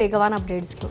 वेगवान अपडेट्स घेऊ.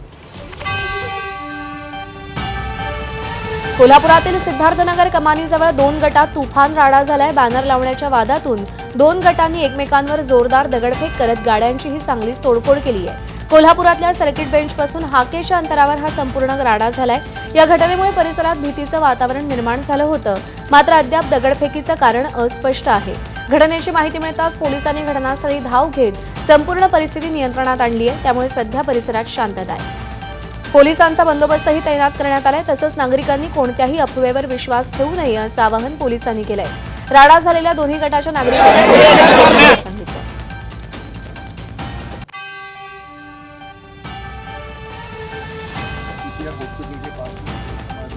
कोल्हापुरातील सिद्धार्थनगर कमानीजवळ दोन गटात तुफान राडा झालाय. बॅनर लावण्याच्या वादातून दोन गटांनी एकमेकांवर जोरदार दगडफेक करत गाड्यांची ही चांगलीच तोडफोड केली आहे. कोल्हापुरातल्या सर्किट बेंचपासून हाकेच्या अंतरावर हा संपूर्ण राडा झालाय. या घटनेमुळे परिसरात भीतीचं वातावरण निर्माण झालं होतं. मात्र अद्याप दगडफेकीचं कारण अस्पष्ट आहे. घटनेची माहिती मिळताच पोलिसांनी घटनास्थळी धाव घेत संपूर्ण परिस्थिती नियंत्रणात आणली आहे त्यामुळे सध्या परिसरात शांतता आहे. पोलिसांचा बंदोबस्तही तैनात करण्यात आलाय तसंच नागरिकांनी कोणत्याही अफवेवर विश्वास ठेवू नये असं आवाहन पोलिसांनी केलंय. राडा झालेल्या दोन्ही गटाच्या नागरिकांनी सांगितलं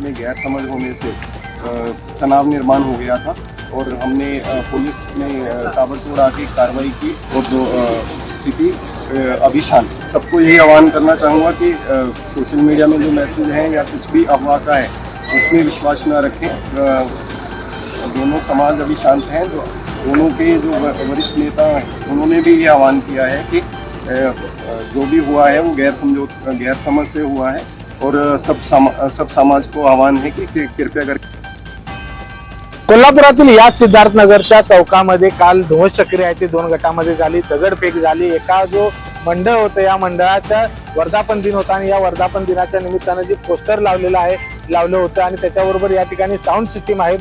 में गैर समझ होने से तनाव निर्माण हो गया था और हमने पुलिस ने ताबड़तोड़ आके कार्रवाई की और जो स्थिति अभी शांत सबको यही आह्वान करना चाहूँगा कि सोशल मीडिया में जो मैसेज हैं या कुछ भी अफवाह का है उसमें विश्वास न रखें। दोनों समाज अभी शांत हैं जो दोनों के जो वरिष्ठ नेता हैं उन्होंने भी ये आह्वान किया है कि जो भी हुआ है वो गैर समझो गैर समझ से हुआ है। और सब समा, सब समाज को आह्वान है कि कृपया करके कोल्हापुरातील याच सिद्धार्थनगरच्या चौकामध्ये काल ध्वज चक्री आहे. ती दोन गटामध्ये झाली. दगडफेक झाली. एका जो मंडळ होतं या मंडळाचा वर्धापन दिन होता आणि या वर्धापन दिनाच्या निमित्तानं जे पोस्टर लावलेलं आहे लावलं होतं आणि त्याच्याबरोबर या ठिकाणी साऊंड सिस्टीम आहे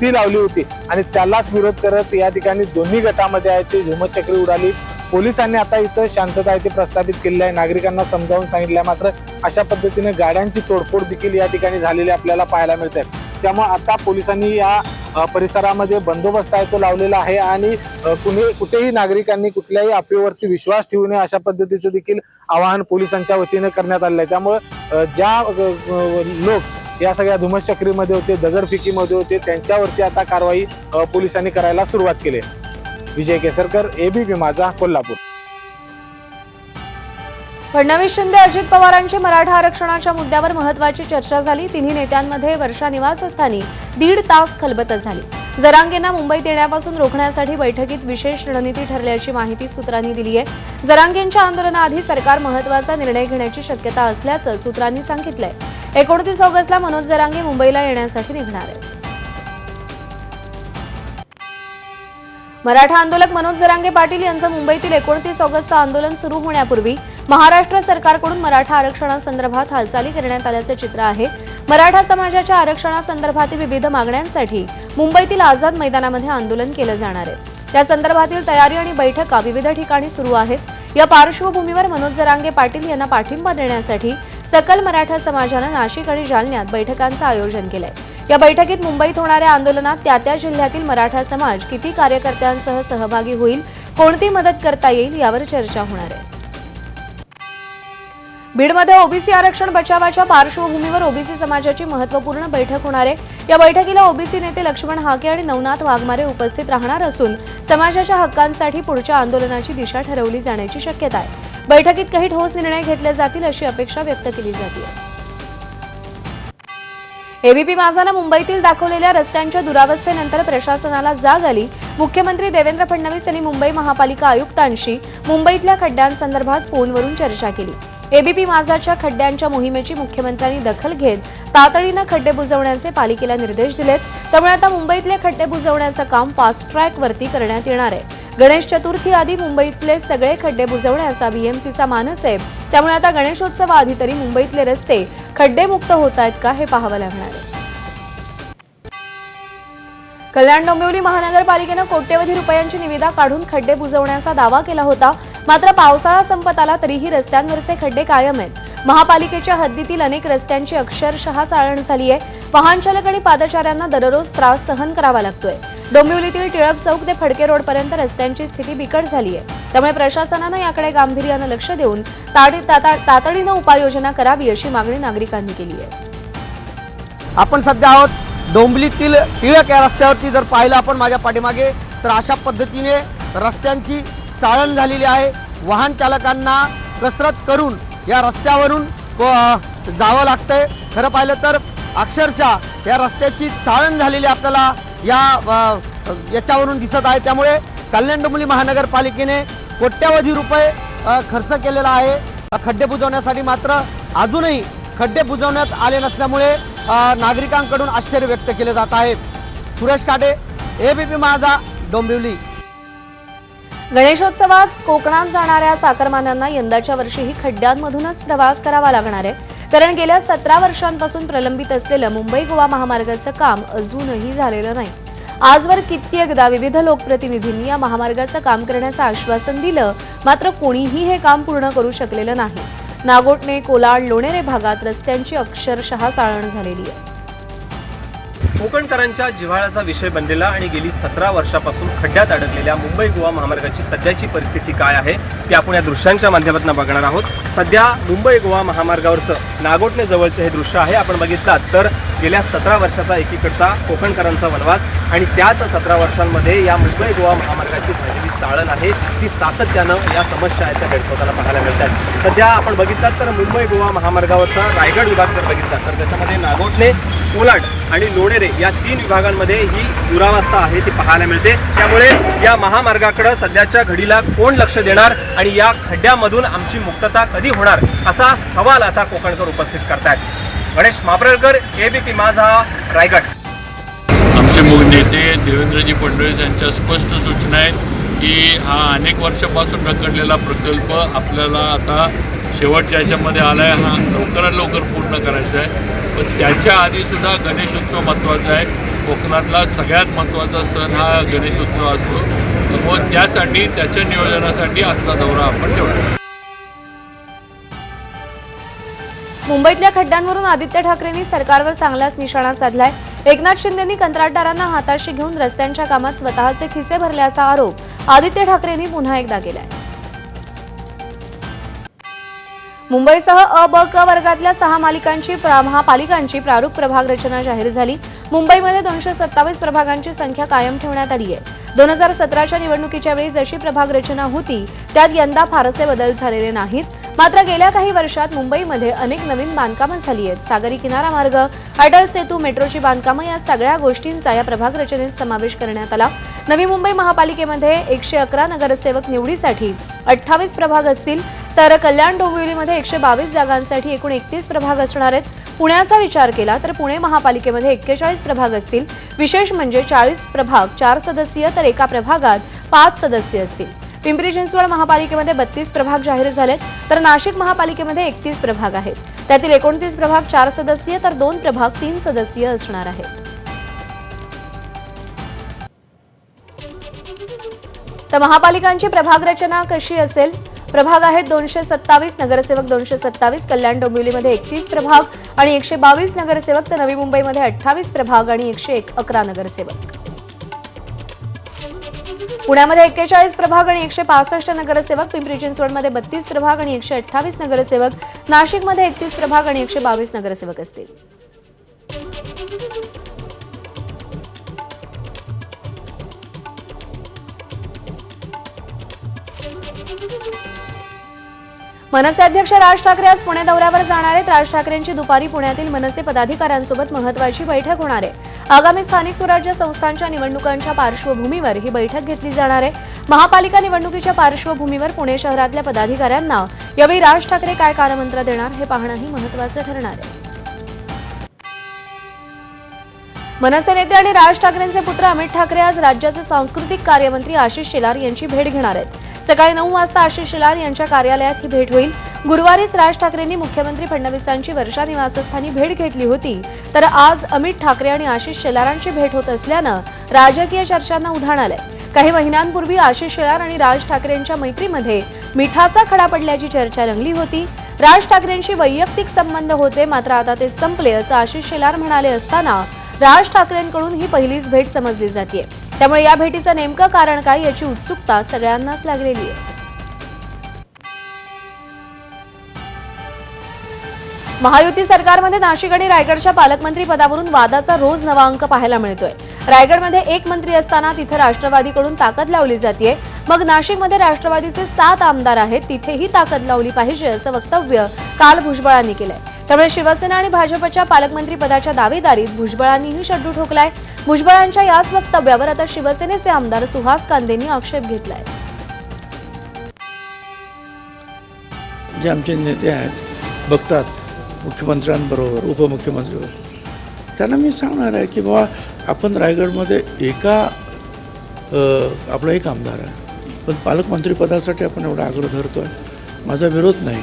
ती लावली होती. आणि त्यालाच विरोध करत या ठिकाणी दोन्ही गटामध्ये आहे ती धुमचक्री उडाली. पोलिसांनी आता इथं शांतता इथे प्रस्थापित केली आहे. नागरिकांना समजावून सांगितलं आहे मात्र अशा पद्धतीने गाड्यांची तोडफोड देखील या ठिकाणी झालेली आपल्याला पाहायला मिळते त्यामुळे आता पोलिसांनी या परिसरामध्ये बंदोबस्त आहे तो लावलेला आहे आणि कुणी कुठेही नागरिकांनी कुठल्याही अफवेवरती विश्वास ठेवू नये अशा पद्धतीचं देखील आवाहन पोलिसांच्या वतीने करण्यात आलेलं आहे त्यामुळे ज्या लोक या सगळ्या धुमस चक्रीमध्ये होते दगडफेकीमध्ये होते त्यांच्यावरती आता कारवाई पोलिसांनी करायला सुरुवात केली आहे. विजय केसरकर एबीपी माझा कोल्हापूर फडणवीस शिंदे अजित पवारांची मराठा आरक्षणाच्या मुद्द्यावर महत्वाची चर्चा झाली. तिन्ही नेत्यांमध्ये वर्षा निवासस्थानी दीड तास खलबत झाली. जरांगेंना मुंबईत येण्यापासून रोखण्यासाठी बैठकीत विशेष रणनीती ठरल्याची माहिती सूत्रांनी दिली आहे. जरांगेंच्या आंदोलनाआधी सरकार महत्त्वाचा निर्णय घेण्याची शक्यता असल्याचं सूत्रांनी सांगितलंय. एकोणतीस ऑगस्टला मनोज जरांगे मुंबईला येण्यासाठी निघणार आहेत. मराठा आंदोलक मनोज जरांगे पाटील यांचं मुंबईतील एकोणतीस ऑगस्टचं आंदोलन सुरू होण्यापूर्वी महाराष्ट्र सरकारकडून मराठा आरक्षणासंदर्भात हालचाली करण्यात आल्याचं चित्र आहे. मराठा समाजाच्या आरक्षणासंदर्भातील विविध मागण्यांसाठी मुंबईतील आझाद मैदानामध्ये आंदोलन केलं जाणार आहे. त्या संदर्भातील तयारी आणि बैठका विविध ठिकाणी सुरू आहेत. या पार्श्वभूमीवर मनोज जरांगे पाटील यांना पाठिंबा देण्यासाठी सकल मराठा समाजानं नाशिक आणि जालन्यात बैठकांचं आयोजन केलंय. या बैठकीत मुंबईत होणाऱ्या आंदोलनात त्या त्या जिल्ह्यातील मराठा समाज किती कार्यकर्त्यांसह सहभागी होईल कोणती मदत करता येईल यावर चर्चा होणार आहे. बीडमध्ये ओबीसी आरक्षण बचावाच्या पार्श्वभूमीवर ओबीसी समाजाची महत्त्वपूर्ण बैठक होणार आहे. या बैठकीला ओबीसी नेते लक्ष्मण हाके आणि नवनाथ वाघमारे उपस्थित राहणार असून समाजाच्या हक्कांसाठी पुढच्या आंदोलनाची दिशा ठरवली जाण्याची शक्यता आहे. बैठकीत काही ठोस निर्णय घेतले जातील अशी अपेक्षा व्यक्त केली जाते. एबीपी माझानं मुंबईतील दाखवलेल्या रस्त्यांच्या दुरावस्थेनंतर प्रशासनाला जाग आली. मुख्यमंत्री देवेंद्र फडणवीस यांनी मुंबई महापालिका आयुक्तांशी मुंबईतल्या खड्ड्यांसंदर्भात फोनवरून चर्चा केली. एबीपी माझाच्या खड्ड्यांच्या मोहिमेची मुख्यमंत्र्यांनी दखल घेत तातडीनं खड्डे बुजवण्याचे पालिकेला निर्देश दिलेत. त्यामुळे आता मुंबईतले खड्डे बुजवण्याचं काम फास्ट ट्रॅक वरती करण्यात येणार आहे. गणेश चतुर्थी आधी मुंबईतले सगळे खड्डे बुजवण्याचा बीएमसीचा मानस आहे. त्यामुळे आता गणेशोत्सवाआधी तरी मुंबईतले रस्ते खड्डेमुक्त होत आहेत का हे पाहावं लागणार आहे. कल्याण डोंबिवली महानगरपालिकेनं कोट्यवधी रुपयांची निविदा काढून खड्डे बुजवण्याचा दावा केला होता. मात्र पावसाळा संपत आला तरीही रस्त्यांवरचे खड्डे कायम आहेत. महापालिकेच्या हद्दीतील अनेक रस्त्यांची अक्षरशः चाळण झाली आहे. वाहनचालक आणि पादचाऱ्यांना दररोज त्रास सहन करावा लागतोय. डोंबिवलीतील टिळक चौक ते फडके रोडपर्यंत रस्त्यांची स्थिती बिकट झाली आहे. त्यामुळे प्रशासनानं याकडे गांभीर्यानं लक्ष देऊन ताडी- ताता- तातडीनं उपाययोजना करावी अशी मागणी नागरिकांनी केली आहे. आपण सध्या आहोत डोंबिवलीतील टिळक या रस्त्यावरती. जर पाहिलं आपण माझ्या पाठीमागे तर अशा पद्धतीने रस्त्यांची चाळण झालेली आहे. वाहन चालकांना कसरत करून या रस्त्यावरून जावं लागतंय. खरं पाहिलं तर अक्षरशः या रस्त्याची चाळण झालेली आपल्याला या याच्यावरून दिसत आहे. त्यामुळे कल्याण डोंबिवली महानगरपालिकेने कोट्यावधी रुपये खर्च केलेला आहे. खड्डे बुजवण्यासाठी मात्र अजूनही खड्डे बुजवण्यात आले नसल्यामुळे नागरिकांकडून आश्चर्य व्यक्त केले जात आहे. सुरेश काटे एबीपी माझा डोंबिवली. गणेशोत्सवात कोकणात जाणाऱ्या चाकरमान्यांना यंदाच्या वर्षीही खड्ड्यांमधूनच प्रवास करावा लागणार आहे. कारण गेल्या सतरा वर्षांपासून प्रलंबित असलेलं मुंबई गोवा महामार्गाचं काम अजूनही झालेलं नाही. आजवर कित्येकदा विविध लोकप्रतिनिधींनी या महामार्गाचं काम करण्याचं आश्वासन दिलं मात्र कोणीही हे काम पूर्ण करू शकलेलं नाही. नागोटणे कोलाड लोणेरे भागात रस्त्यांची अक्षरशः चाळण झालेली आहे. कोकणकरांच्या जिव्हाळ्याचा विषय बनलेला आणि गेली सतरा वर्षापासून खड्ड्यात अडकलेल्या मुंबई गोवा महामार्गाची सध्याची परिस्थिती काय आहे ती आपण या दृश्यांच्या माध्यमातून बघणार आहोत. सध्या मुंबई गोवा महामार्गावरचं नागोटणे जवळचं हे दृश्य आहे. आपण बघितलात तर गेल्या सतरा वर्षाचा एकीकडचा कोकणकरांचा वनवास आणि त्याच सतरा वर्षांमध्ये या मुंबई गोवा महामार्गाची झालेली चाळण आहे ती सातत्यानं या समस्या आहेत त्या भेडसावताना पाहायला मिळतात. सध्या आपण बघितलात तर मुंबई गोवा महामार्गावरचा रायगड विभाग जर बघितला तर त्याच्यामध्ये नागोटणे कोलाड आणि लोणेरे या तीन विभागांमध्ये ही दुरावस्था आहे ती पाहायला मिळते. त्यामुळे या महामार्गाकडे सध्याच्या घडीला कोण लक्ष देणार आणि या खड्ड्यामधून आमची मुक्तता कधी होणार असा सवाल आता कोकणकर उपस्थित करतायत. गणेश मापरळकर एबीपी माझा रायगड. आमचे मूळ नेते देवेंद्रजी फडणवीस यांच्या स्पष्ट सूचना आहेत की हा अनेक वर्षापासून रखडलेला प्रकल्प आपल्याला आता शेवटच्या याच्यामध्ये आलाय हा. लवकरात लवकर पूर्ण करायचा आहे. पण त्याच्या आधी सुद्धा गणेशोत्सव महत्त्वाचा आहे. कोकणातला सगळ्यात महत्त्वाचा सण हा गणेशोत्सव असतो. त्यामुळे त्यासाठी त्याच्या नियोजनासाठी आजचा दौरा आपण ठेवला. मुंबईतल्या खड्ड्यांवरून आदित्य ठाकरेंनी सरकारवर चांगलाच निशाणा साधलाय. एकनाथ शिंदेंनी कंत्राटदारांना हाताशी घेऊन रस्त्यांच्या कामात स्वतःचे खिसे भरल्याचा आरोप आदित्य ठाकरेंनी पुन्हा एकदा केलाय. मुंबईसह अ ब क वर्गातल्या सहा मालिकांची महापालिकांची प्रारूप प्रभाग रचना जाहीर झाली. मुंबईमध्ये दोनशे सत्तावीस प्रभागांची संख्या कायम ठेवण्यात आली आहे. दोन हजार सतराच्या निवडणुकीच्या वेळी जशी प्रभाग रचना होती त्यात यंदा फारसे बदल झालेले नाहीत. मात्र गेल्या काही वर्षात मुंबईमध्ये अनेक नवीन बांधकामं झाली आहेत. सागरी किनारा मार्ग अटल सेतू मेट्रोची बांधकामं या सगळ्या गोष्टींचा या प्रभाग रचनेत समावेश करण्यात आला. नवी मुंबई महापालिकेमध्ये एकशे अकरा नगरसेवक निवडीसाठी अठ्ठावीस प्रभाग असतील तर कल्याण डोंबिवलीमध्ये एकशे बावीस जागांसाठी एकूण एकतीस प्रभाग असणार आहेत. पुण्याचा विचार केला तर पुणे महापालिकेमध्ये एक्केचाळीस प्रभाग असतील. विशेष म्हणजे चाळीस प्रभाग चार सदस्यीय तर एका प्रभागात पाच सदस्य असतील. पिंपरी चिंचवड महापालिकेमध्ये बत्तीस प्रभाग जाहीर झालेत तर नाशिक महापालिकेमध्ये एकतीस प्रभाग आहेत. त्यातील एकोणतीस प्रभाग चार सदस्यीय तर दोन प्रभाग तीन सदस्यीय असणार आहेत. तर महापालिकांची प्रभाग रचना कशी असेल? प्रभाग आहेत दोनशे सत्तावीस नगरसेवक दोनशे सत्तावीस कल्याण डोंबिवलीमध्ये एकतीस प्रभाग आणि एकशे बावीस नगरसेवक तर नवी मुंबईमध्ये अठ्ठावीस प्रभाग आणि एकशे एक अकरा नगरसेवक. पुण्यामध्ये एक्केचाळीस प्रभाग आणि एकशे पासष्ट नगरसेवक पिंपरी चिंचवडमध्ये बत्तीस प्रभाग आणि एकशे अठ्ठावीस नगरसेवक नाशिकमध्ये एकतीस प्रभाग आणि एकशे बावीस नगरसेवक असतील. मनसे अध्यक्ष राज ठाकरे आज पुणे दौऱ्यावर जाणार आहेत. राज ठाकरेंची दुपारी पुण्यातील मनसे पदाधिकाऱ्यांसोबत महत्वाची बैठक होणार आहे. आगामी स्थानिक स्वराज्य संस्थांच्या निवडणुकांच्या पार्श्वभूमीवर ही बैठक घेतली जाणार आहे. महापालिका निवडणुकीच्या पार्श्वभूमीवर पुणे शहरातल्या पदाधिकाऱ्यांना यावेळी राज ठाकरे काय कालमंत्र देणार हे पाहणंही महत्वाचं ठरणार आहे. मनसे नेते आणि राज ठाकरेंचे पुत्र अमित ठाकरे आज राज्याचे सांस्कृतिक कार्यमंत्री आशिष शेलार यांची भेट घेणार आहेत. सकाळी नऊ वाजता आशिष शेलार यांच्या कार्यालयात ही भेट होईल. गुरुवारीच राज ठाकरेंनी मुख्यमंत्री फडणवीसांची वर्षा निवासस्थानी भेट घेतली होती. तर आज अमित ठाकरे आणि आशिष शेलारांची भेट होत असल्यानं राजकीय चर्चांना उधाण आलंय. काही महिन्यांपूर्वी आशिष शेलार आणि राज ठाकरेंच्या मैत्रीमध्ये मिठाचा खडा पडल्याची चर्चा रंगली होती. राज ठाकरेंशी वैयक्तिक संबंध होते मात्र आता ते संपले असं आशिष शेलार म्हणाले असताना राज ठाकरेंकडून ही पहिलीच भेट समजली जाते त्यामुळे या भेटीचं नेमकं कारण काय याची उत्सुकता सगळ्यांनाच लागलेली आहे. महायुती सरकारमध्ये नाशिक आणि रायगडच्या पालकमंत्री पदावरून वादाचा रोज नवा अंक पाहायला मिळतोय. रायगडमध्ये एक मंत्री असताना तिथं राष्ट्रवादीकडून ताकद लावली जाते मग नाशिकमध्ये राष्ट्रवादीचे सात आमदार आहेत तिथेही ताकद लावली पाहिजे असं वक्तव्य काल भुजबळांनी केलंय. त्यामुळे शिवसेना आणि भाजपच्या पालकमंत्री पदाच्या दावेदारीत भुजबळांनीही शड्डू ठोकलाय. भुजबळांच्या याच वक्तव्यावर आता शिवसेनेचे आमदार सुहास कांदेंनी आक्षेप घेतलाय. जे आमचे नेते आहेत बघतात मुख्यमंत्र्यांबरोबर उपमुख्यमंत्रीवर त्यांना मी सांगणार आहे की बाबा आपण रायगडमध्ये एका आपला एक आमदार आहे. पण पालकमंत्रीपदासाठी आपण एवढा आग्रह धरतो आहे माझा विरोध नाही.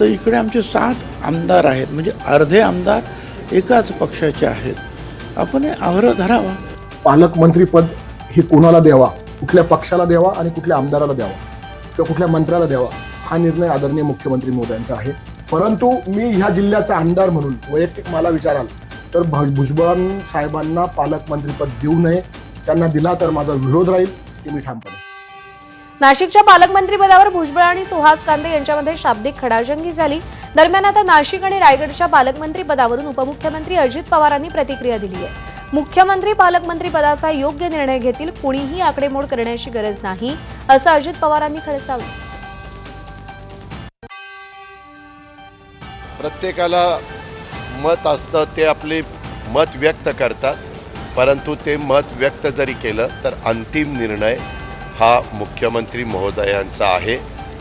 तर इकडे आमचे सात आमदार आहेत म्हणजे अर्धे आमदार एकाच पक्षाचे आहेत. आपण हे आग्रह धरावा. पालकमंत्रीपद हे कोणाला द्यावा? कुठल्या पक्षाला द्यावा आणि कुठल्या आमदाराला द्यावा? किंवा कुठल्या मंत्र्याला द्यावा? हा निर्णय आदरणीय मुख्यमंत्री मोदयांचा आहे. परंतु मी ह्या जिल्ह्याचा आमदार म्हणून वैयक्तिक मला विचाराल तर भ- भुजबळ साहेबांना पालकमंत्रीपद देऊ नये. त्यांना दिला तर माझा विरोध राहील हे मी ठामपणे नाशिकच्या पालकमंत्रीपदावर भुजबळ आणि सुहास कांदे यांच्यामध्ये शाब्दिक खडाजंगी झाली. दरम्यान आता नाशिक आणि रायगडच्या पालकमंत्री पदावरून उपमुख्यमंत्री अजित पवारांनी प्रतिक्रिया दिली आहे. मुख्यमंत्री पालकमंत्री पदाचा योग्य निर्णय घेतील कुणीही आकडेमोड करण्याची गरज नाही असं अजित पवारांनी खडसावलं. प्रत्येकाला मत असतं ते आपले मत व्यक्त करतात. परंतु ते मत व्यक्त जरी केलं तर अंतिम निर्णय हा मुख्यमंत्री महोदयांचा आहे.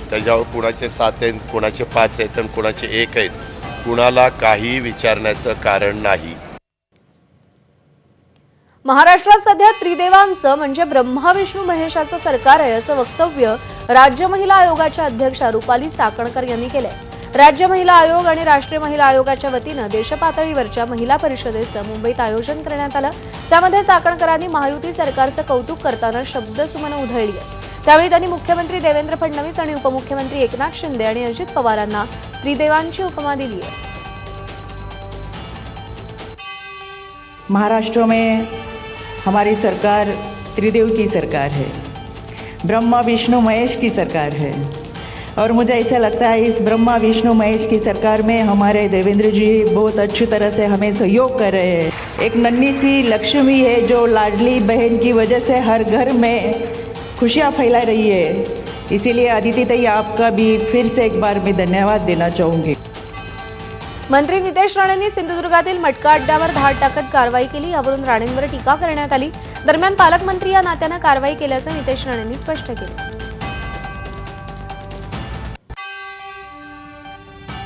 त्याच्यावर कुणाचे सात आहेत कुणाचे पाच आहेत आणि कुणाचे एक आहेत कुणाला काही विचारण्याचं कारण नाही. महाराष्ट्रात सध्या त्रिदेवांचं म्हणजे ब्रह्मा विष्णू महेशाचं सरकार आहे असं वक्तव्य राज्य महिला आयोगाच्या अध्यक्षा रुपाली साकणकर यांनी केलंय. राज्य महिला आयोग आणि राष्ट्रीय महिला आयोगाच्या वतीनं देशपातळीवरच्या महिला परिषदेचं मुंबईत आयोजन करण्यात आलं. त्यामध्ये चाकणकरांनी महायुती सरकारचं कौतुक करताना शब्दसुमनं उधळली त्यावेळी त्यांनी मुख्यमंत्री देवेंद्र फडणवीस आणि उपमुख्यमंत्री एकनाथ शिंदे आणि अजित पवारांना त्रिदेवांची उपमा दिली आहे. महाराष्ट्र में हमारी सरकार त्रिदेव की सरकार है. ब्रह्मा विष्णु महेश की सरकार है. और मुझे ऐसा लगता है इस ब्रह्मा विष्णु महेश की सरकार में हमारे देवेंद्र जी बहुत अच्छी तरह से हमें सहयोग कर रहे हैं। एक नन्ही सी लक्ष्मी है जो लाडली बहन की वजह से हर घर में खुशियाँ फैला रही है। इसीलिए अदिति तई, आपका भी फिर से एक बार मैं धन्यवाद देना चाहूँगी। मंत्री नितेश राणेंनी सिंधुदुर्गातील मटका अड्ड्यावर धाड टाकत कार्रवाई कारवाई केली. यावरून राणेंवर टीका आली. दरम्यान पालकमंत्री या नात्यानं कारवाई केल्याचं नितेश राणेंनी स्पष्ट केलं.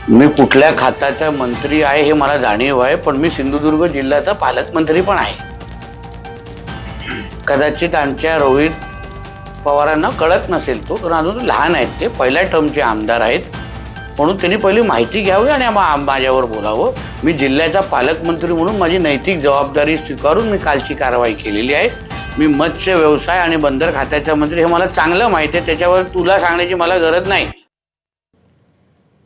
मी कुठल्या खात्याचा मंत्री आहे हे मला जाणीव आहे पण मी सिंधुदुर्ग जिल्ह्याचा पालकमंत्री पण आहे. कदाचित आमच्या रोहित पवारांना कळत नसेल तो कारण अजून लहान आहेत ते पहिल्या टर्मचे आमदार आहेत. म्हणून त्यांनी पहिली माहिती घ्यावी आणि माझ्यावर बोलावं. मी जिल्ह्याचा पालकमंत्री म्हणून माझी नैतिक जबाबदारी स्वीकारून मी कालची कारवाई केलेली आहे. मी मत्स्य व्यवसाय आणि बंदर खात्याचा मंत्री हे मला चांगलं माहिती आहे त्याच्यावर तुला सांगण्याची मला गरज नाही.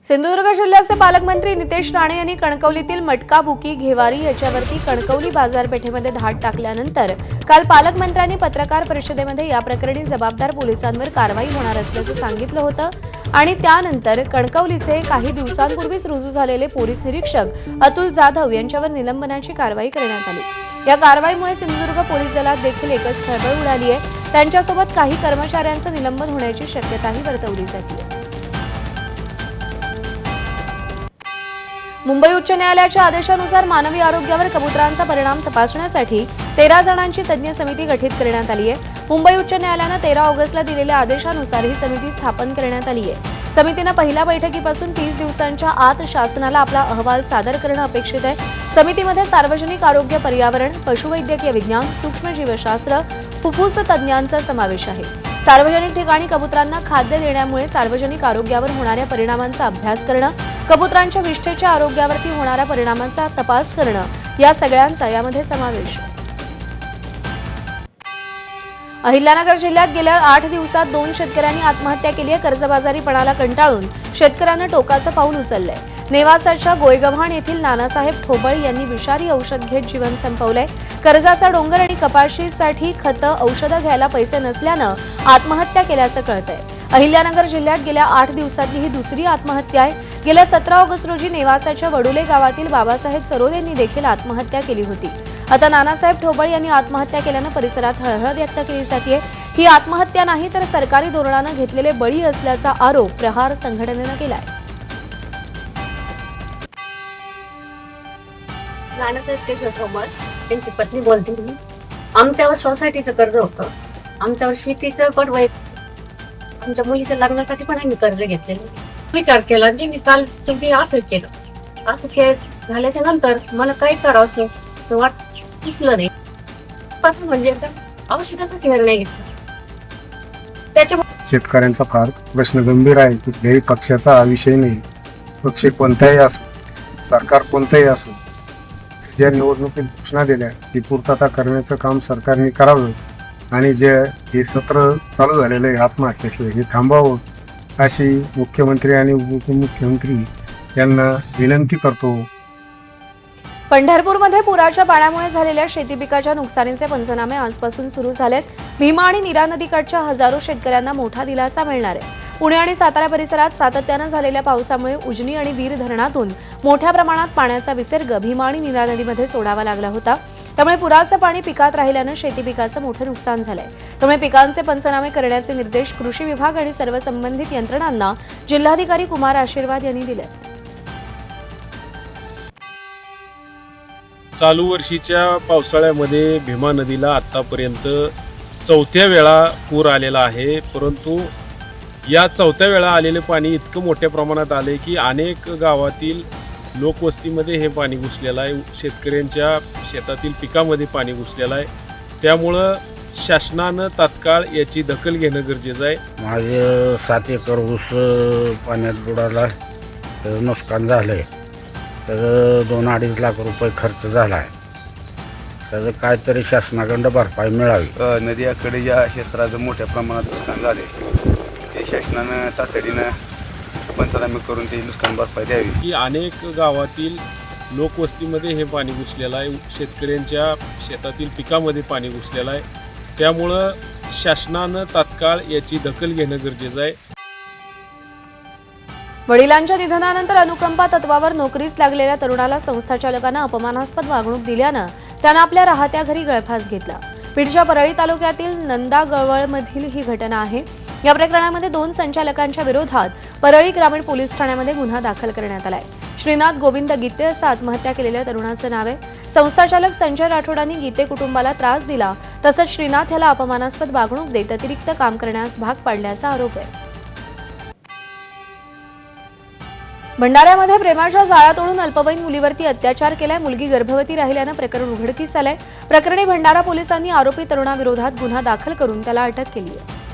सिंधुदुर्ग जिल्ह्याचे पालकमंत्री नितेश राणे यांनी कणकवलीतील मटका बुकी घेवारी याच्यावरती कणकवली बाजारपेठेमध्ये धाड टाकल्यानंतर काल पालकमंत्र्यांनी पत्रकार परिषदेमध्ये या प्रकरणी जबाबदार पोलिसांवर कारवाई होणार असल्याचं सांगितलं होतं. आणि त्यानंतर कणकवलीचे काही दिवसांपूर्वीच रुजू झालेले पोलीस निरीक्षक अतुल जाधव यांच्यावर निलंबनाची कारवाई करण्यात आली. या कारवाईमुळे सिंधुदुर्ग पोलीस दलात देखील एकच खळबळ उडाली आहे. त्यांच्यासोबत काही कर्मचाऱ्यांचं निलंबन होण्याची शक्यताही वर्तवली जाते. मुंबई उच्च न्यायालयाच्या आदेशानुसार मानवी आरोग्यावर कबुतरांचा परिणाम तपासण्यासाठी तेरा जणांची तज्ज्ञ समिती गठीत करण्यात आली आहे. मुंबई उच्च न्यायालयानं तेरा ऑगस्टला दिलेल्या आदेशानुसार ही समिती स्थापन करण्यात आली आहे. समितीनं पहिल्या बैठकीपासून तीस दिवसांच्या आत शासनाला आपला अहवाल सादर करणं अपेक्षित आहे. समितीमध्ये सार्वजनिक आरोग्य पर्यावरण पशुवैद्यकीय विज्ञान सूक्ष्मजीवशास्त्र फुफ्फुस तज्ज्ञांचा समावेश आहे. सार्वजनिक ठिकाणी कबुतरांना खाद्य देण्यामुळे सार्वजनिक आरोग्यावर होणाऱ्या परिणामांचा अभ्यास करणं कबुतरांच्या विष्ठेच्या आरोग्यावरती होणाऱ्या परिणामांचा तपास करणं या सगळ्यांचा यामध्ये समावेश. अहिल्यानगर जिल्ह्यात गेल्या आठ दिवसात दोन शेतकऱ्यांनी आत्महत्या केली आहे कर्जबाजारीपणाला कंटाळून. शेतकऱ्यांना टोकाचं पाऊल उचललंय. नेवासाच्या गोयगव्हाण येथील नानासाहेब ठोबळ यांनी विषारी औषध घेत जीवन संपवलंय. कर्जाचा डोंगर आणि कपाशीसाठी खतं औषधं घ्यायला पैसे नसल्यानं आत्महत्या केल्याचं कळतंय. अहिल्यानगर जिल्ह्यात गेल्या आठ दिवसातली ही दुसरी आत्महत्या आहे. गेल्या सतरा ऑगस्ट रोजी नेवासाच्या वडुले गावातील बाबासाहेब सरोद यांनी देखील आत्महत्या केली होती. आता नानासाहेब ठोबळ यांनी आत्महत्या केल्यानं परिसरात हळहळ व्यक्त केली जाते ही आत्महत्या नाही तर सरकारी धोरणानं घेतलेले बळी असल्याचा आरोप प्रहार संघटनेनं केलाय. नानासाहेब केशव ठोंबर त्यांची पत्नी बोलते मी आमच्यावर सोसायटीचं कर्ज होतं. आमच्यावर शेतीचं पण वय आमच्या मुलीच्या लग्नासाठी पण आम्ही कर्ज घेतलेलं विचार केला आणि मी काल सगळी असं केलं. असं के झाल्याच्यानंतर मला काही करावं वाट दिसलं नाही. असं म्हणजे औषधाचा निर्णय घेतला. त्याच्यामुळे शेतकऱ्यांचा फार प्रश्न गंभीर आहे. कुठल्याही पक्षाचा हा विषय नाही. पक्ष कोणताही असो सरकार कोणतंही असो ज्या निवडणुकीत घोषणा दिल्या ती पूर्तता करण्याचं काम सरकारने करावं आणि जे हे सत्र चालू झालेलं आहे आत्महत्येचं हे थांबावं अशी मुख्यमंत्री आणि उपमुख्यमंत्री यांना विनंती करतो. पंढरपूरमध्ये पुराच्या पाण्यामुळे झालेल्या शेती पिकाच्या नुकसानीचे पंचनामे आजपासून सुरू झालेत. भीमा आणि नीरा नदीकाठच्या हजारो शेतकऱ्यांना मोठा दिलासा मिळणार आहे. पुणे आणि सातारा परिसरात सातत्यानं झालेल्या पावसामुळे उजनी आणि वीर धरणातून मोठ्या प्रमाणात पाण्याचा विसर्ग भीमा आणि नीरा नदीमध्ये सोडावा लागला होता. त्यामुळे पुराचं पाणी पिकात राहिल्यानं शेती पिकाचं मोठं नुकसान झालंय. त्यामुळे पिकांचे पंचनामे करण्याचे निर्देश कृषी विभाग आणि सर्व संबंधित यंत्रणांना जिल्हाधिकारी कुमार आशीर्वाद यांनी दिले चालू वर्षीच्या पावसाळ्यामध्ये भीमा नदीला आत्तापर्यंत चौथ्या वेळा पूर आलेला आहे. परंतु या चौथ्या वेळा आलेले पाणी इतकं मोठ्या प्रमाणात आले की अनेक गावातील लोकवस्तीमध्ये हे पाणी घुसलेलं आहे. शेतकऱ्यांच्या शेतातील पिकामध्ये पाणी घुसलेलं आहे. त्यामुळं शासनानं तात्काळ याची दखल घेणं गरजेचं आहे. माझं सात एकर ऊस पाण्यात बुडाला त्याचं नुकसान झालंय. त्याचं दोन अडीच लाख रुपये खर्च झाला आहे त्याचं काहीतरी शासनाकडं भरपाई मिळावी. नदीकडे ज्या क्षेत्राचं मोठ्या प्रमाणात नुकसान झाले ते शासनानं तातडीनं पंचनामे करून ते नुकसान भरपाई द्यावी. की अनेक गावातील लोकवस्तीमध्ये हे पाणी घुसलेलं आहे. शेतकऱ्यांच्या शेतातील पिकामध्ये पाणी घुसलेलं आहे. त्यामुळं शासनानं तात्काळ याची दखल घेणं गरजेचं आहे. वडिलांच्या निधनानंतर अनुकंपा तत्वावर नोकरीस लागलेल्या तरुणाला संस्थाचालकानं अपमानास्पद वागणूक दिल्यानं त्यानं आपल्या राहत्या घरी गळफास घेतला. बीडच्या परळी तालुक्यातील नंदागवळमधील ही घटना आहे. या प्रकरणामध्ये दोन संचालकांच्या विरोधात परळी ग्रामीण पोलीस ठाण्यामध्ये गुन्हा दाखल करण्यात आलाय. श्रीनाथ गोविंद गीते असं आत्महत्या केलेल्या तरुणाचं नाव आहे. संस्थाचालक संजय राठोडांनी गीते कुटुंबाला त्रास दिला तसंच श्रीनाथ याला अपमानास्पद वागणूक देत अतिरिक्त काम करण्यास भाग पाडल्याचा आरोप आहे. भंडाऱ्यामध्ये प्रेमाच्या जाळा तोडून अल्पवयीन मुलीवरती अत्याचार केलाय. मुलगी गर्भवती राहिल्यानं प्रकरण उघडकीस आलंय. प्रकरणी भंडारा पोलिसांनी आरोपी तरुणाविरोधात गुन्हा दाखल करून त्याला अटक केली आहे.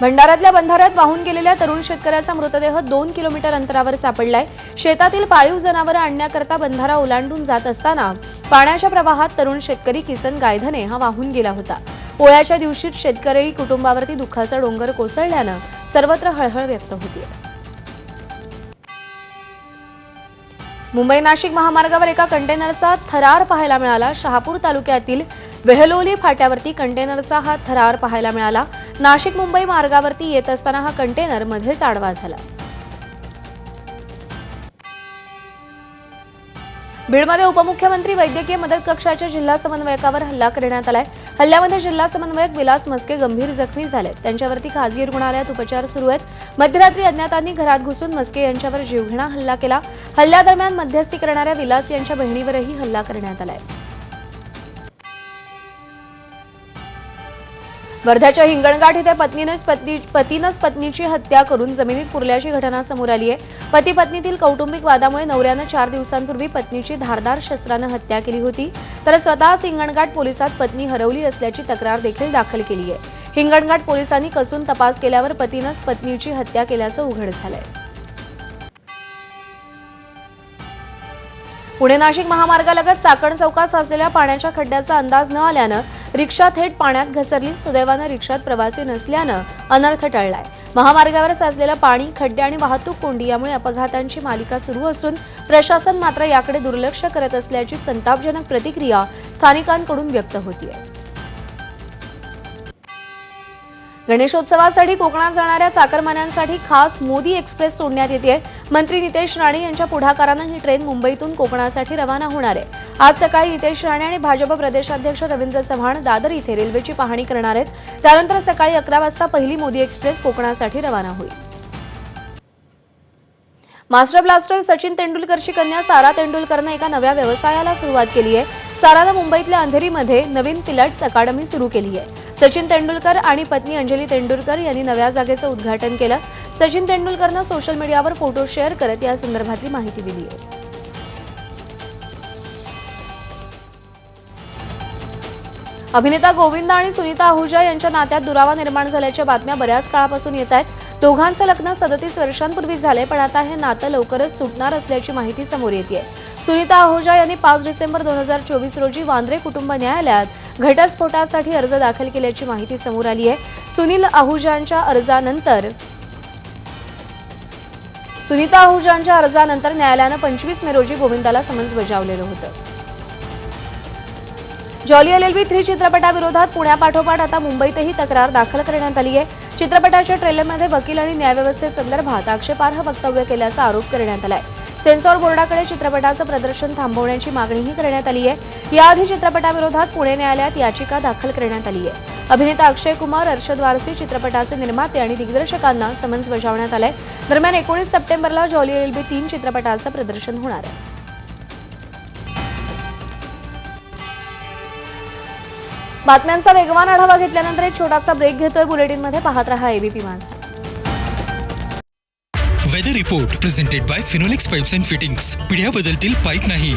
भंडाऱ्यातल्या बंधाऱ्यात वाहून गेलेल्या तरुण शेतकऱ्याचा मृतदेह दोन किलोमीटर अंतरावर सापडलाय. शेतातील पाळीव जनावरं आणण्याकरता बंधारा ओलांडून जात असताना पाण्याच्या प्रवाहात तरुण शेतकरी किसन गायधने हा वाहून गेला होता. पोळ्याच्या दिवशीच शेतकरी कुटुंबावरती दुःखाचा डोंगर कोसळल्यानं सर्वत्र हळहळ व्यक्त होती मुंबई नाशिक महामार्गावर एका कंटेनरचा थरार पाहायला मिळाला. शहापूर तालुक्यातील वेहलोली फाट्यावरती कंटेनरचा हा थरार पाहायला मिळाला. नाशिक मुंबई मार्गावरती येत असताना हा कंटेनर मध्येच आडवा झाला. बीडमध्ये उपमुख्यमंत्री वैद्यकीय मदत कक्षाच्या जिल्हा समन्वयकावर हल्ला करण्यात आलाय. हल्ल्यामध्ये जिल्हा समन्वयक विलास मस्के गंभीर जखमी झालेत. त्यांच्यावरती खासगी रुग्णालयात उपचार सुरू आहेत. मध्यरात्री अज्ञातांनी घरात घुसून मस्के यांच्यावर जीवघेणा हल्ला केला. हल्ल्यादरम्यान मध्यस्थी करणाऱ्या विलास यांच्या बहिणीवरही हल्ला करण्यात आलाय. वर्ध्याच्या हिंगणघाट इथे पत्नीनेच पत्नी पतीनंच पत्नीची हत्या करून जमिनीत पुरल्याची घटना समोर आली आहे. पती पत्नीतील कौटुंबिक वादामुळे नवऱ्यानं चार दिवसांपूर्वी पत्नीची धारदार शस्त्रानं हत्या केली होती. तर स्वतःच हिंगणघाट पोलिसात पत्नी हरवली असल्याची तक्रार देखील दाखल केली आहे. हिंगणघाट पोलिसांनी कसून तपास केल्यावर पतीनंच पत्नीची हत्या केल्याचं उघड झालंय. पुणे नाशिक महामार्गालगत चाकण चौकात साचलेल्या पाण्याच्या खड्ड्याचा अंदाज न आल्यानं रिक्षा थेट पाण्यात घसरली. सुदैवानं रिक्षात प्रवासी नसल्यानं अनर्थ टळलाय. महामार्गावर साचलेलं पाणी खड्डे आणि वाहतूक कोंडी यामुळे अपघातांची मालिका सुरू असून प्रशासन मात्र याकडे दुर्लक्ष करत असल्याची संतापजनक प्रतिक्रिया स्थानिकांकडून व्यक्त होतीये. गणेशोत्सवासाठी कोकणात जाणाऱ्या चाकरमान्यांसाठी खास मोदी एक्सप्रेस सोडण्यात येते मंत्री नितेश राणे यांच्या पुढाकारानं ही ट्रेन मुंबईतून कोकणासाठी रवाना होणार आहे. आज सकाळी नितेश राणे आणि भाजप प्रदेशाध्यक्ष रवींद्र चव्हाण दादर इथे रेल्वेची पाहणी करणार आहेत. त्यानंतर सकाळी अकरा वाजता पहिली मोदी एक्सप्रेस कोकणासाठी रवाना होईल. मास्टर ब्लास्टर सचिन तेंडुलकरची कन्या सारा तेंडुलकरनं एका नव्या व्यवसायाला सुरुवात केली आहे. सारानं मुंबईतल्या अंधेरीमध्ये नवीन पिलट्स अकादमी सुरू केली आहे. सचिन तेंडुलकर आणि पत्नी अंजली तेंडुलकर यांनी नव्या जागेचं उद्घाटन केलं. सचिन तेंडुलकरनं सोशल मीडियावर फोटो शेअर करत या संदर्भातली माहिती दिली आहे. अभिनेता गोविंदा आणि सुनीता आहुजा यांच्या नात्यात दुरावा निर्माण झाल्याच्या बातम्या बऱ्याच काळापासून येत आहेत. दोघांचं लग्न सदतीस वर्षांपूर्वी झाले पण आता हे नातं लवकरच तुटणार असल्याची माहिती समोर येते सुनीता आहुजा यांनी पाच डिसेंबर दोन हजार चोवीस रोजी वांद्रे कुटुंब न्यायालयात घटस्फोटासाठी अर्ज दाखल केल्याची माहिती समोर आली आहे. सुनील आहुजांच्या अर्जानंतर सुनीता आहुजांच्या अर्जानंतर न्यायालयानं पंचवीस मे रोजी गोविंदाला समन्स बजावलेलं होतं. Jolly L L B three चित्रपटाविरोधात पुण्यापाठोपाठ आता मुंबईतही तक्रार दाखल करण्यात आली आहे. चित्रपटाच्या ट्रेलरमध्ये वकील आणि न्यायव्यवस्थेसंदर्भात आक्षेपार्ह वक्तव्य केल्याचा आरोप करण्यात आलाय. सेन्सॉर बोर्डाकडे चित्रपटाचं प्रदर्शन थांबवण्याची मागणीही करण्यात आली आहे. याआधी चित्रपटाविरोधात पुणे न्यायालयात याचिका दाखल करण्यात आली आहे. अभिनेता अक्षय कुमार अर्षद वारसी चित्रपटाचे निर्माते आणि दिग्दर्शकांना समन्स बजावण्यात आलंय. दरम्यान एकोणीस सप्टेंबरला जॉली एल बी तीन चित्रपटाचं प्रदर्शन होणार आहे. बातम्यांचा वेगवान आढावा घेतल्यानंतर एक छोटासा ब्रेक घेतोय. बुलेटिनमध्ये पाहत रहा ABP Majha weather report presented by Finolex pipes and fittings पिढ्या बदलतील पाईप नाही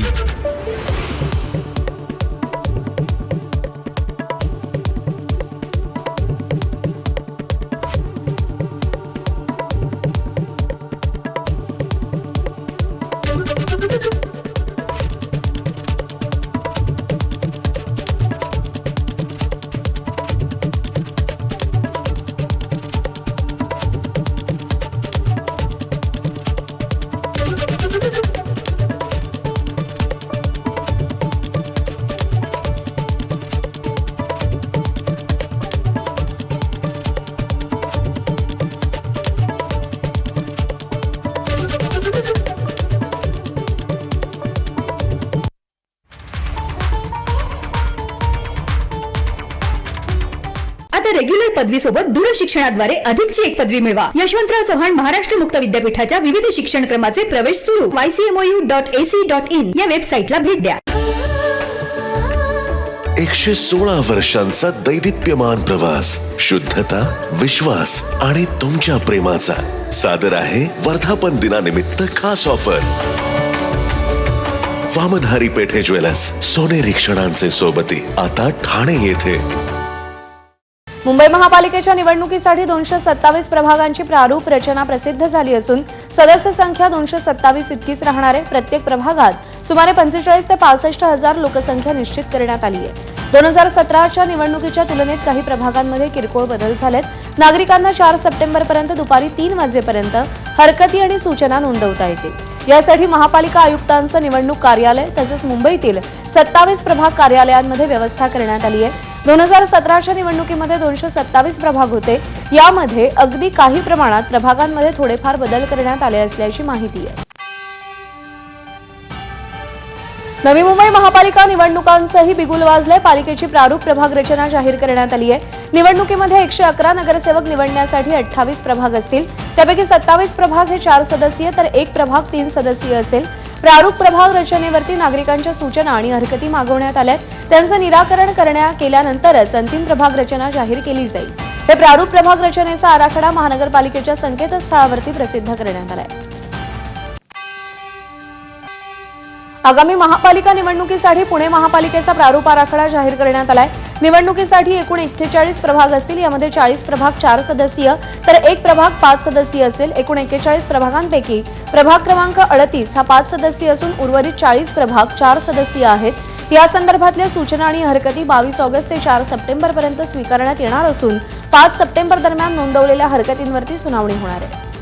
पदवीसोबत दूरशिक्षणाद्वारे अधिकची एक पदवी मिळवा. यशवंतराव चव्हाण महाराष्ट्र मुक्त विद्यापीठाच्या विविध शिक्षण क्रमाचे प्रवेश सुरू. YCMOU dot AC dot in या वेबसाईटला भेट द्या. एकशे सोळा वर्षांचा दैदिप्यमान प्रवास शुद्धता विश्वास आणि तुमच्या प्रेमाचा. सादर आहे वर्धापन दिनानिमित्त खास ऑफर. वामनहारी पेठे ज्वेलर्स सोनेरी क्षणांचे सोबती. आता ठाणे येथे. मुंबई महापालिकेच्या निवडणुकीसाठी दोनशे सत्तावीस प्रभागांची प्रारूप रचना प्रसिद्ध झाली असून सदस्य संख्या दोनशे सत्तावीस इतकीच राहणार आहे प्रत्येक प्रभागात सुमारे पंचेचाळीस ते पासष्ट हजार लोकसंख्या निश्चित करण्यात आली आहे. दोन हजार सतराच्या निवडणुकीच्या तुलनेत काही प्रभागांमध्ये किरकोळ बदल झालेत. नागरिकांना चार सप्टेंबरपर्यंत दुपारी तीन वाजेपर्यंत हरकती आणि सूचना नोंदवता येतील यासाठी महापालिका आयुक्तांचं निवडणूक कार्यालय तसंच मुंबईतील सत्तावीस प्रभाग कार्यालयांमध्ये व्यवस्था करण्यात आली आहे. दोन हजार सतराच्या निवडणुकीमध्ये दोनशे सत्तावीस प्रभाग होते. यामध्ये अगदी काही प्रमाणात प्रभागांमध्ये थोडेफार बदल करण्यात आले असल्याची माहिती आहे. नवी मुंबई महापालिका निवडणुकांचंही बिगुल वाजलंय. पालिकेची प्रारूप प्रभाग रचना जाहीर करण्यात आली आहे. निवडणुकीमध्ये एकशे अकरा नगरसेवक निवडण्यासाठी अठ्ठावीस प्रभाग असतील. त्यापैकी सत्तावीस प्रभाग हे चार सदस्यीय तर एक प्रभाग तीन सदस्यीय असेल. प्रारूप प्रभाग रचनेवरती नागरिकांच्या सूचना आणि हरकती मागवण्यात आल्यात त्यांचं निराकरण करण्या केल्यानंतरच अंतिम प्रभाग रचना जाहीर केली जाईल. हे प्रारूप प्रभाग रचनेचा आराखडा महानगरपालिकेच्या संकेतस्थळावरती प्रसिद्ध करण्यात आलाय आगामी महापालिका निवडणुकीसाठी पुणे महापालिकेचा प्रारूप आराखडा जाहीर करण्यात आलाय. निवडणुकीसाठी एकूण एक्केचाळीस प्रभाग असतील. यामध्ये चाळीस प्रभाग चार सदस्यीय तर एक प्रभाग पाच सदस्यीय असेल. एकूण एक्केचाळीस प्रभागांपैकी प्रभाग क्रमांक अडतीस हा पाच सदस्यीय असून उर्वरित चाळीस प्रभाग चार सदस्यीय आहेत. या संदर्भातल्या सूचना आणि हरकती बावीस ऑगस्ट ते चार सप्टेंबरपर्यंत स्वीकारण्यात येणार असून पाच सप्टेंबर दरम्यान नोंदवलेल्या हरकतींवरती सुनावणी होणार आहे.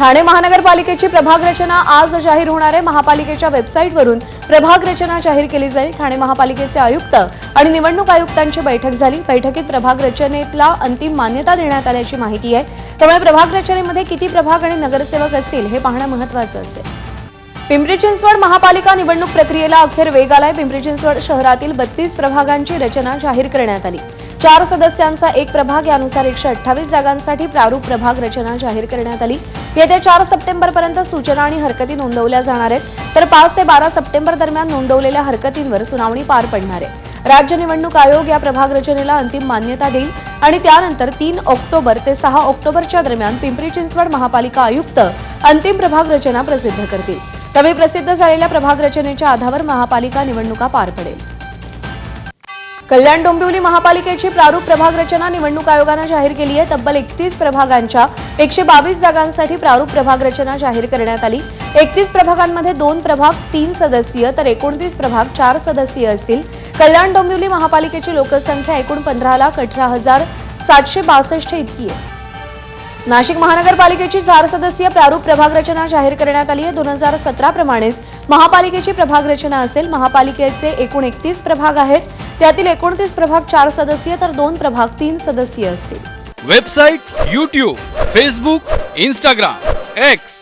ठाणे महानगरपालिकेची प्रभाग रचना आज जाहीर होणार आहे. महापालिकेच्या वेबसाईटवरून प्रभाग रचना जाहीर केली जाईल. ठाणे महापालिकेचे आयुक्त आणि निवडणूक आयुक्तांची बैठक झाली. बैठकीत प्रभाग रचनेतला अंतिम मान्यता देण्यात आल्याची माहिती आहे. त्यामुळे प्रभाग रचनेमध्ये किती प्रभाग आणि नगरसेवक असतील हे पाहणं महत्वाचं असेल. पिंपरी चिंचवड महापालिका निवडणूक प्रक्रियेला अखेर वेग आलाय. पिंपरी चिंचवड शहरातील बत्तीस प्रभागांची रचना जाहीर करण्यात आली. चार सदस्यांचा एक प्रभाग यानुसार एकशे अठ्ठावीस जागांसाठी प्रारूप प्रभाग रचना जाहीर करण्यात आली. येत्या चार सप्टेंबरपर्यंत सूचना आणि हरकती नोंदवल्या जाणार आहेत. तर पाच ते बारा सप्टेंबर दरम्यान नोंदवलेल्या हरकतींवर सुनावणी पार पडणार आहे. राज्य निवडणूक आयोग या प्रभाग रचनेला अंतिम मान्यता देईल आणि त्यानंतर तीन ऑक्टोबर ते सहा ऑक्टोबरच्या दरम्यान पिंपरी चिंचवड महापालिका आयुक्त अंतिम प्रभाग रचना प्रसिद्ध करतील. त्यावेळी प्रसिद्ध झालेल्या प्रभाग रचनेच्या आधावर महापालिका निवडणुका पार पडेल. कल्याण डोंबिवली महापालिकेची प्रारूप प्रभाग रचना निवडणूक आयोगानं जाहीर केली आहे. तब्बल एकतीस प्रभागांच्या एकशे बावीस जागांसाठी प्रारूप प्रभाग रचना जाहीर करण्यात आली. एकतीस प्रभागांमध्ये दोन प्रभाग तीन सदस्यीय तर एकोणतीस प्रभाग चार सदस्यीय असतील. कल्याण डोंबिवली महापालिकेची लोकसंख्या एकूण पंधरा लाख अठरा हजार सातशे बासष्ट इतकी आहे. नाशिक महानगरपालिकेची चार सदस्यीय प्रारूप प्रभाग रचना जाहीर करण्यात आली आहे. दोन हजार सतरा प्रमाणेच महापालिकेची प्रभाग रचना असेल महापालिकेचे एकूण एकतीस प्रभाग आहेत. त्यातील एकोणतीस प्रभाग चार सदस्यीय तर दोन प्रभाग तीन सदस्यीय असतील. Website YouTube Facebook Instagram X.